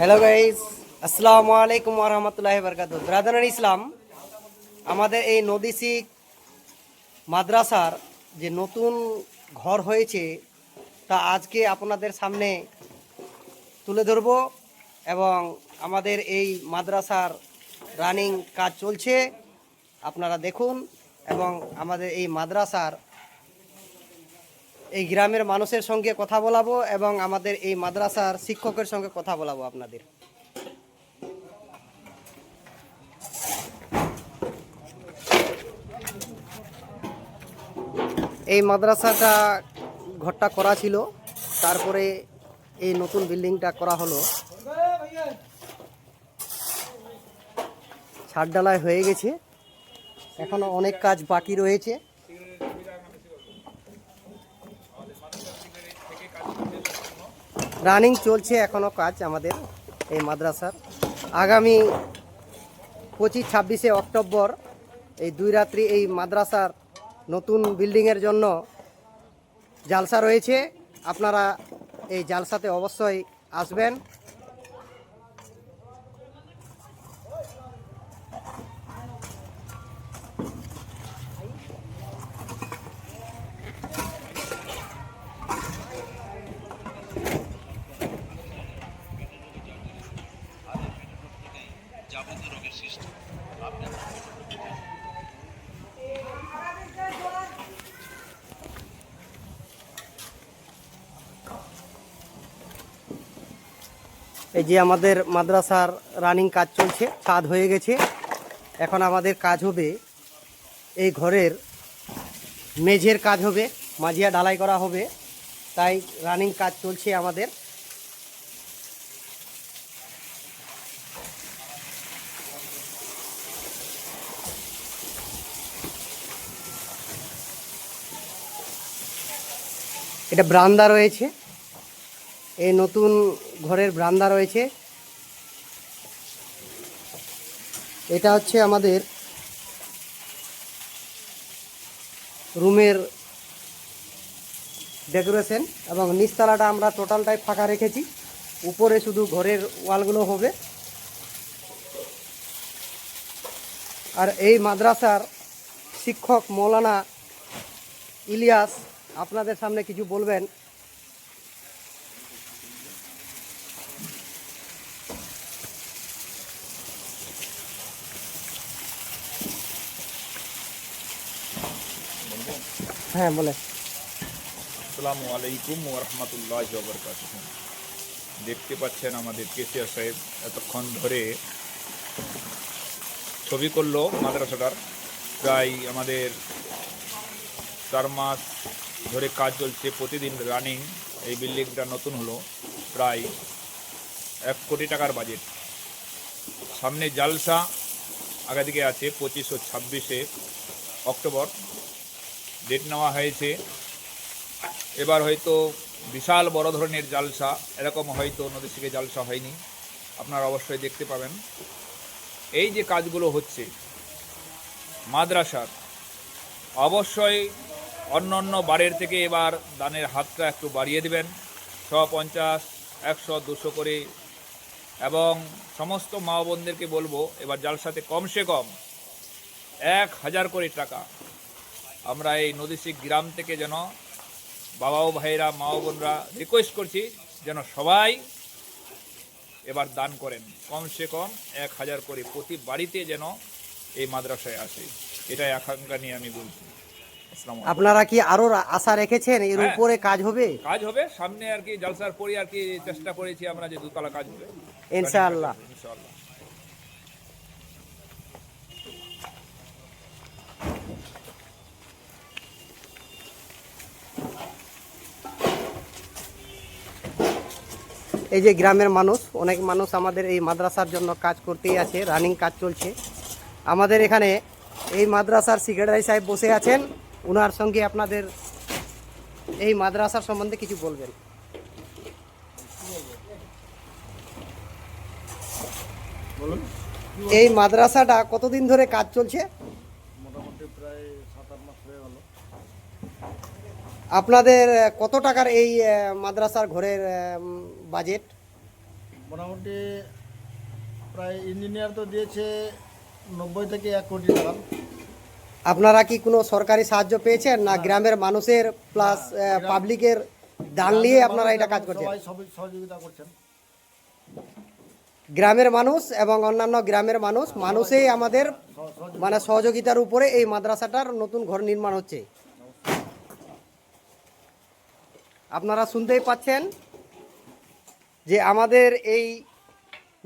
Hello guys আসসালামু আলাইকুম রহমতুল্লাহ বরকাত ব্রাদার ইসলাম আমাদের এই নদীসিক মাদ্রাসার যে নতুন ঘর হয়েছে, তা আজকে আপনাদের সামনে তুলে ধরব এবং আমাদের এই মাদ্রাসার রানিং কাজ চলছে। আপনারা দেখুন এবং আমাদের এই মাদ্রাসার এই গ্রামের মানুষের সঙ্গে কথা বলাবো এবং আমাদের এই মাদ্রাসার শিক্ষকের সঙ্গে কথা বলাবো আপনাদের। এই মাদ্রাসাটা ঘরটা করা ছিল, তারপরে এই নতুন বিল্ডিংটা করা হলো। ছাদ ডালাই হয়ে গেছে। এখনও অনেক কাজ বাকি রয়েছে। রানিং চলছে এখনও কাজ আমাদের এই মাদ্রাসার। আগামী পঁচিশ, ছাব্বিশে অক্টোবর এই দুই রাত্রি এই মাদ্রাসার নতুন বিল্ডিংয়ের জন্য জালসা রয়েছে। আপনারা এই জালসাতে অবশ্যই আসবেন। এই যে আমাদের মাদ্রাসার রানিং কাজ চলছে ছাদ হয়ে গেছে। এখন আমাদের কাজ হবে এই ঘরের মেঝের কাজ হবে, মাঝিয়া ঢালাই করা হবে। তাই রানিং কাজ চলছে আমাদের। এটা ব্রান্দা রয়েছে। এই নতুন ঘরের ব্রান্দা রয়েছে। এটা হচ্ছে আমাদের রুমের ডেকোরেশন এবং নিচতলাটা আমরা টোটালটাই ফাঁকা রেখেছি। উপরে শুধু ঘরের ওয়ালগুলো হবে। আর এই মাদ্রাসার শিক্ষক মৌলানা ইলিয়াস আপনাদের সামনে কিছু বলবেন। হ্যাঁ বলে আসসালামু আলাইকুম ওরহমতুল্লাহ বরকাত দেখতে পাচ্ছেন আমাদের কেসিয়ার সাহেব এতক্ষণ ধরে ছবি করল মাদ্রাসাটার। প্রায় আমাদের চার মাস ধরে কাজ চলছে, প্রতিদিন রানিং এই বিল্ডিংটা নতুন হলো, প্রায় এক কোটি টাকার বাজেট সামনে জালসা আগে দিকে আছে পঁচিশ ও ছাব্বিশে অক্টোবর। ডেট নেওয়া হয়েছে। এবার হয়তো বিশাল বড় ধরনের জালসা, এরকম হয়তো নদী থেকে জালসা হয়নি। আপনারা অবশ্যই দেখতে পাবেন। এই যে কাজগুলো হচ্ছে, মাদ্রাসার, অবশ্যই অন্য অন্য বারের থেকে এবার দানের হাতটা একটু বাড়িয়ে দেবেন। ছ পঞ্চাশ, একশো, দুশো করে। এবং সমস্ত মা বোনদেরকে বলব, এবার জালসাতে কমসে কম এক হাজার কোটি টাকা আমরা এই নদীশিক গ্রাম থেকে যেন বাবা ও ভাইরা মা ও বোনরা রিকোয়েস্ট করছি যেন সবাই এবার দান করেন। কমসে কম এক হাজার করে প্রতি বাড়িতে যেন এই মাদ্রাসায় আসে। এটাই আকাঙ্ক্ষা নিয়ে আমি বলছি। আসসালামু আপনারা কি আরও আশা রেখেছেন এর হ্যাঁ। উপরে কাজ হবে? কাজ হবে সামনে আর কি জলসার পরে আর কি চেষ্টা করেছি আমরা যে দুতলা কাজ হবে। ইনশাআল্লাহ। ইনশাআল্লাহ। এই যে গ্রামের মানুষ, অনেক মানুষ আমাদের এই মাদ্রাসার জন্য কাজ করতেই আছে রানিং কাজ চলছে। আমাদের এখানে এই মাদ্রাসার সেক্রেটারি সাহেব বসে আছেন ওনার সঙ্গে আপনাদের এই মাদ্রাসার সম্বন্ধে কিছু বলবেন। এই মাদ্রাসাটা কতদিন ধরে কাজ চলছে? আপনাদের কত টাকার এই মাদ্রাসার ঘরের বাজেট? মোটামুটি প্রায় ইঞ্জিনিয়ার তো দিয়েছে নব্বই থেকে এক কোটি টাকা। আপনারা কি কোনো সরকারি সাহায্য পেয়েছেন না গ্রামের মানুষের প্লাস পাবলিকের দান নিয়ে আপনারা এটা কাজ করছেন? সবাই সহযোগিতা করছেন। গ্রামের মানুষ এবং অন্যান্য গ্রামের মানুষ মানুষেই আমাদের মানে সহযোগিতার উপরে এই মাদ্রাসাটার নতুন ঘর নির্মাণ হচ্ছে। আপনারা শুনতেই পাচ্ছেন যে আমাদের এই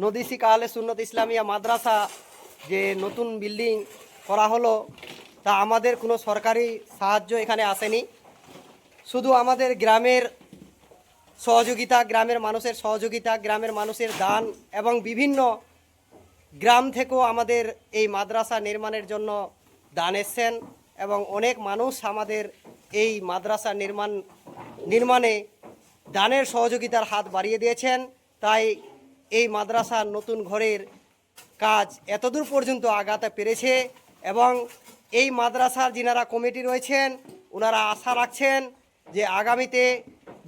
নদীসি কালে সুন্নত ইসলামিয়া মাদ্রাসা যে নতুন বিল্ডিং করা হলো, তা আমাদের কোনো সরকারি সাহায্য এখানে আসেনি। শুধু আমাদের গ্রামের সহযোগিতা, গ্রামের মানুষের সহযোগিতা, গ্রামের মানুষের দান এবং বিভিন্ন গ্রাম থেকেও আমাদের এই মাদ্রাসা নির্মাণের জন্য দান এসছেন এবং অনেক মানুষ আমাদের এই মাদ্রাসা নির্মাণ নির্মাণে দানের সহযোগিতার হাত বাড়িয়ে দিয়েছেন। তাই এই মাদ্রাসার নতুন ঘরের কাজ এতদূর পর্যন্ত আগাতে পেরেছে এবং এই মাদ্রাসার যিনারা কমিটি রয়েছেন ওনারা আশা রাখছেন যে আগামীতে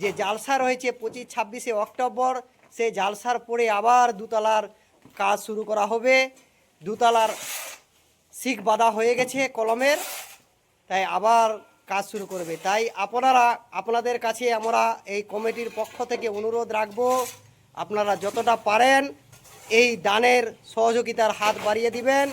যে জালসা রয়েছে পঁচিশ, ছাব্বিশে অক্টোবর, সেই জালসার পরে আবার দুতলার কাজ শুরু করা হবে। দুতলার শিখ বাঁধা হয়ে গেছে কলমের, তাই আবার কাজ শুরু করবে। তাই আপনারা, আপনাদের কাছে আমরা এই কমিটির পক্ষ থেকে অনুরোধ রাখব, আপনারা যতটা পারেন এই দানের সহযোগিতার হাত বাড়িয়ে দিবেন।